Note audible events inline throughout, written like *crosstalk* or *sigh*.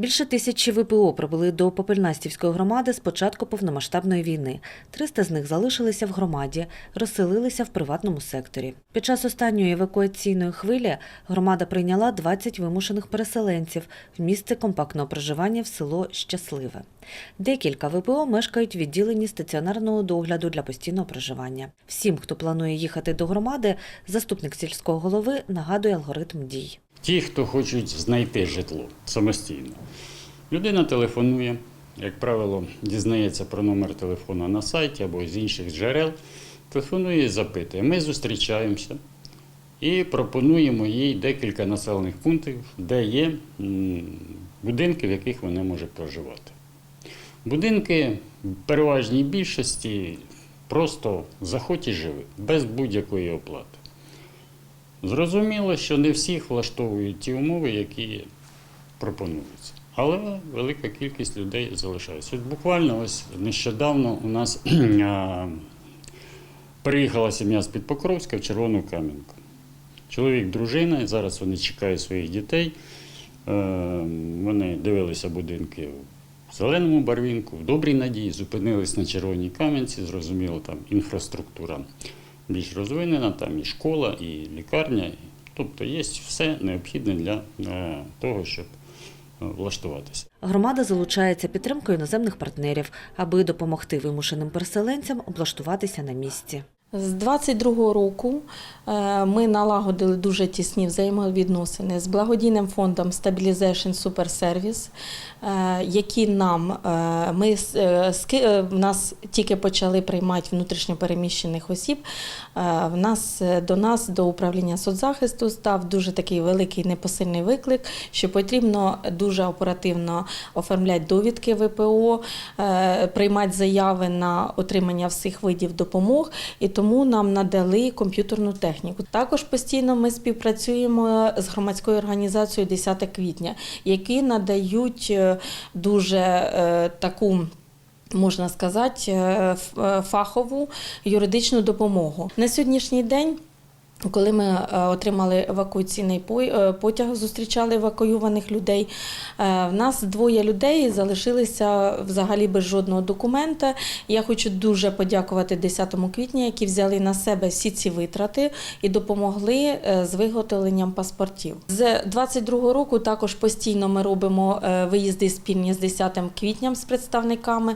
Більше тисячі ВПО прибули до Попельнастівської громади з початку повномасштабної війни. 300 з них залишилися в громаді, розселилися в приватному секторі. Під час останньої евакуаційної хвилі громада прийняла 20 вимушених переселенців в місце компактного проживання в село Щасливе. Декілька ВПО мешкають в відділенні стаціонарного догляду для постійного проживання. Всім, хто планує їхати до громади, заступник сільського голови нагадує алгоритм дій. Ті, хто хочуть знайти житло самостійно. Людина телефонує, як правило, дізнається про номер телефону на сайті або з інших джерел. Телефонує і запитує. Ми зустрічаємося і пропонуємо їй декілька населених пунктів, де є будинки, в яких вони можуть проживати. Будинки в переважній більшості просто заходь і живи, без будь-якої оплати. Зрозуміло, що не всіх влаштовують ті умови, які пропонуються. Але велика кількість людей залишається. От буквально ось нещодавно у нас *clears throat* а, приїхала сім'я з-під Покровська в Червону Кам'янку. Чоловік, дружина, зараз вони чекають своїх дітей. Е, Вони дивилися будинки в зеленому барвінку, в добрій надії, зупинились на Червоній Кам'янці, зрозуміло, там інфраструктура більш розвинена, там і школа, і лікарня. Тобто є все необхідне для е, того, щоб е, влаштуватися. Громада залучається підтримкою іноземних партнерів, аби допомогти вимушеним переселенцям облаштуватися на місці. З 22-го року е, ми налагодили дуже тісні взаємовідносини з благодійним фондом Stabilization Super Service, е, які нам е, ми в нас тільки почали приймати внутрішньопереміщених осіб. В нас до нас до управління соцзахисту став дуже такий великий непосильний виклик, що потрібно дуже оперативно оформляти довідки ВПО, приймати заяви на отримання всіх видів допомог, і тому нам надали комп'ютерну техніку. Також постійно ми співпрацюємо з громадською організацією 10 квітня, які надають е, дуже е, таку. Можна сказати, е, фахову юридичну допомогу на сьогоднішній день. Коли ми е, отримали евакуаційний е, потяг, зустрічали евакуюваних людей. е, В нас двоє людей залишилися взагалі без жодного документа. Я хочу дуже подякувати 10 квітня, які взяли на себе всі ці витрати і допомогли з виготовленням паспортів. З 22 року також постійно ми робимо виїзди спільні з 10 квітням з представниками.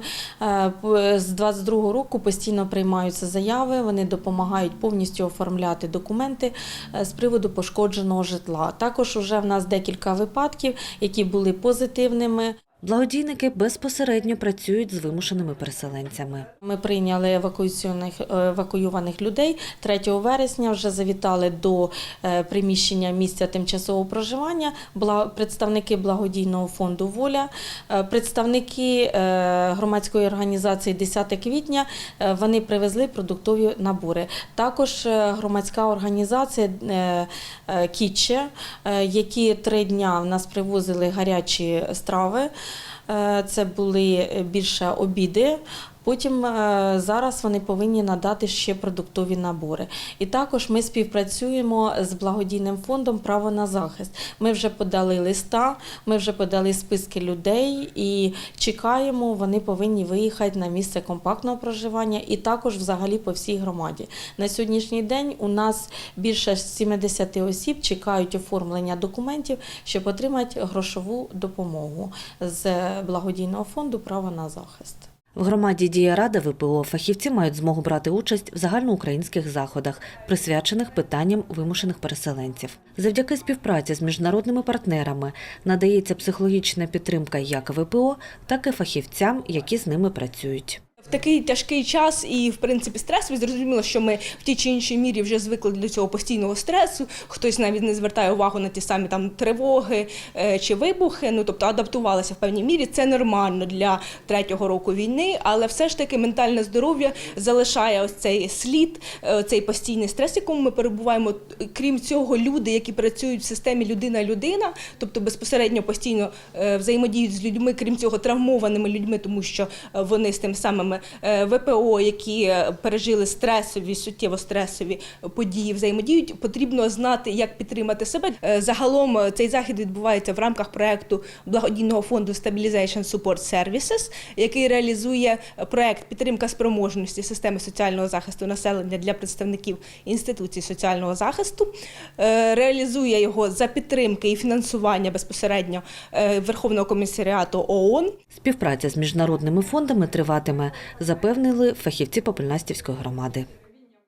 З 22 року постійно приймаються заяви. Вони допомагають повністю оформляти документи е, з приводу пошкодженого житла. Також вже в нас декілька випадків, які були позитивними. Благодійники безпосередньо працюють з вимушеними переселенцями. Ми прийняли евакуаційних е, евакуюваних людей 3 вересня. Вже завітали до е, приміщення місця тимчасового проживання. Бла- представники благодійного фонду Воля, е, представники е, громадської організації 10 квітня. Вони привезли продуктові набори. Також громадська організація е, е, Кітче, е, які три дня в нас привозили гарячі страви. Е, Це були більше обіди. Потім е, зараз вони повинні надати ще продуктові набори. І також ми співпрацюємо з благодійним фондом Право на захист. Ми вже подали листа, ми вже подали списки людей і чекаємо. Вони повинні виїхати на місце компактного проживання і також взагалі по всій громаді. На сьогоднішній день у нас більше 70 осіб чекають оформлення документів, щоб отримати грошову допомогу з благодійного фонду Право на захист. В громаді діє рада ВПО. Фахівці мають змогу брати участь в загальноукраїнських заходах, присвячених питанням вимушених переселенців. Завдяки співпраці з міжнародними партнерами надається психологічна підтримка як ВПО, так і фахівцям, які з ними працюють. В такий тяжкий час і, в принципі, стресовий, зрозуміло, що ми в тій чи іншій мірі вже звикли до цього постійного стресу. Хтось навіть не звертає увагу на ті самі там тривоги е, чи вибухи. Ну тобто адаптувалися в певній мірі. Це нормально для третього року війни, але все ж таки ментальне здоров'я залишає ось цей слід, е, цей постійний стрес, якому ми перебуваємо. Крім цього, люди, які працюють в системі людина-людина, тобто безпосередньо постійно е, взаємодіють з людьми, крім цього, травмованими людьми, тому що вони з тим самими е, ВПО, які е, пережили стресові, суттєво стресові події, взаємодіють, потрібно знати, як підтримати себе. Е, Загалом цей захід відбувається в рамках проекту благодійного фонду Stabilization Support Services, який реалізує проект підтримка спроможності системи соціального захисту населення для представників інституцій соціального захисту. Реалізує його за підтримки і фінансування безпосередньо Верховного комісаріату ООН. Співпраця з міжнародними фондами триватиме, запевнили фахівці Попельнастівської громади.